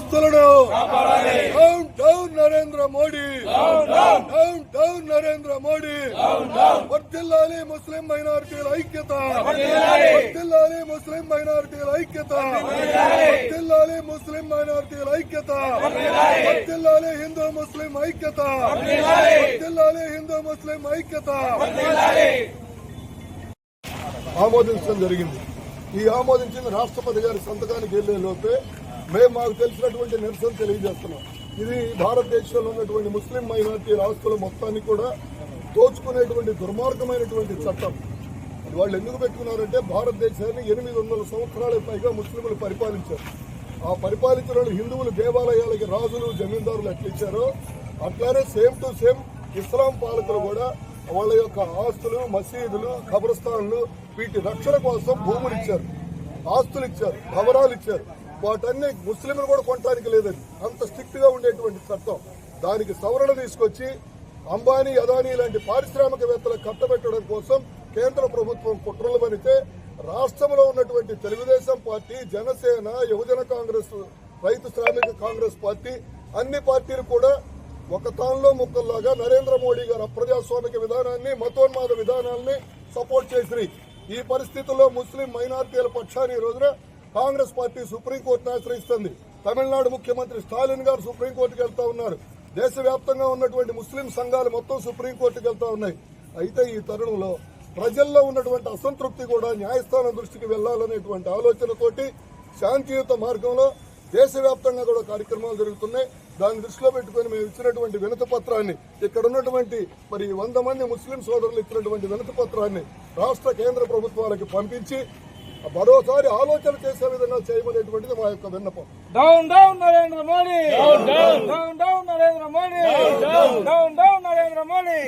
ఆస్తులను down down Narendra Modi. Down down Narendra Modi. వర్ధిల్లాలి ముస్లిం మైనారిటీల ఐక్యత. వర్ధిల్లాలి. ముస్లిం మైనారిటీల ఐక్యత. వర్ధిల్లాలి. ముస్లిం మైనారిటీల ఐక్యత. వర్ధిల్లాలి. హిందూ ముస్లిం ఐక్యత. వర్ధిల్లాలి. హిందూ ముస్లిం ఐక్యత. ఆమోదించడం జరిగింది. ఈ ఆమోదించిన రాష్ట్రపతి గారి సంతకానికి వెళ్ళే లోపే మేము మాకు తెలిసినటువంటి నిరసన తెలియజేస్తున్నాం. ఇది భారతదేశంలో ఉన్నటువంటి ముస్లిం మైనార్టీ రాష్ట్రాల మొత్తాన్ని కూడా దోచుకునేటువంటి దుర్మార్గమైనటువంటి చట్టం. వాళ్ళు ఎందుకు పెట్టుకున్నారంటే భారతదేశాన్ని ఎనిమిది వందల సంవత్సరాల పైగా ముస్లింలు పరిపాలించారు. ఆ పరిపాలించిన హిందువులు దేవాలయాలకి రాజులు జమీందారులు ఎట్లిచ్చారో అట్లానే సేమ్ టు సేమ్ ఇస్లాం పాలకులు కూడా వాళ్ళ యొక్క ఆస్తులు మసీదులు కబ్రస్థాన్లు వీటి రక్షణ కోసం భూములు ఇచ్చారు. ఆస్తులు ఇచ్చారు భవనాలు ఇచ్చారు. వాటన్ని ముస్లింలు కూడా కొనడానికి లేదని అంత స్ట్రిక్ట్గా ఉండేటువంటి చట్టం. దానికి సవరణ తీసుకొచ్చి అంబానీ అదానీ లాంటి పారిశ్రామికవేత్తలకు కట్టబెట్టడం కోసం కేంద్ర ప్రభుత్వం కుట్రలు పనితే రాష్ట్రంలో ఉన్నటువంటి తెలుగుదేశం పార్టీ జనసేన యువజన కాంగ్రెస్ రైతు శ్రామిక కాంగ్రెస్ పార్టీ అన్ని పార్టీలు కూడా ఒక తానులో ముక్కల్లాగా నరేంద్ర మోడీ గారు అప్రజాస్వామిక విధానాన్ని మతోన్మాద విధానాన్ని సపోర్ట్ చేసి ఈ పరిస్థితుల్లో ముస్లిం మైనార్టీల పక్షాన్ని ఈ రోజున కాంగ్రెస్ పార్టీ సుప్రీంకోర్టును ఆశ్రయిస్తుంది. తమిళనాడు ముఖ్యమంత్రి స్టాలిన్ గారు సుప్రీంకోర్టుకు వెళ్తా ఉన్నారు. దేశవ్యాప్తంగా ఉన్నటువంటి ముస్లిం సంఘాలు మొత్తం సుప్రీంకోర్టుకు వెళ్తా ఉన్నాయి. అయితే ఈ తరుణంలో ప్రజల్లో ఉన్నటువంటి అసంతృప్తి కూడా న్యాయస్థానం దృష్టికి వెళ్ళాలనేటువంటి ఆలోచనతోటి శాంతియుత మార్గంలో దేశవ్యాప్తంగా కూడా కార్యక్రమాలు జరుగుతున్నాయి. దాన్ని దృష్టిలో పెట్టుకుని మేము ఇచ్చినటువంటి వినతి పత్రాన్ని ఇక్కడ ఉన్నటువంటి మరి వంద మంది ముస్లిం సోదరులు ఇచ్చినటువంటి వినతి పత్రాన్ని రాష్ట్ర కేంద్ర ప్రభుత్వాలకు పంపించి మరోసారి ఆలోచన చేసే విధంగా చేయమనేటువంటిది మా యొక్క విన్నపం. Down down Narendra Modi down down down Narendra Modi down down Narendra Modi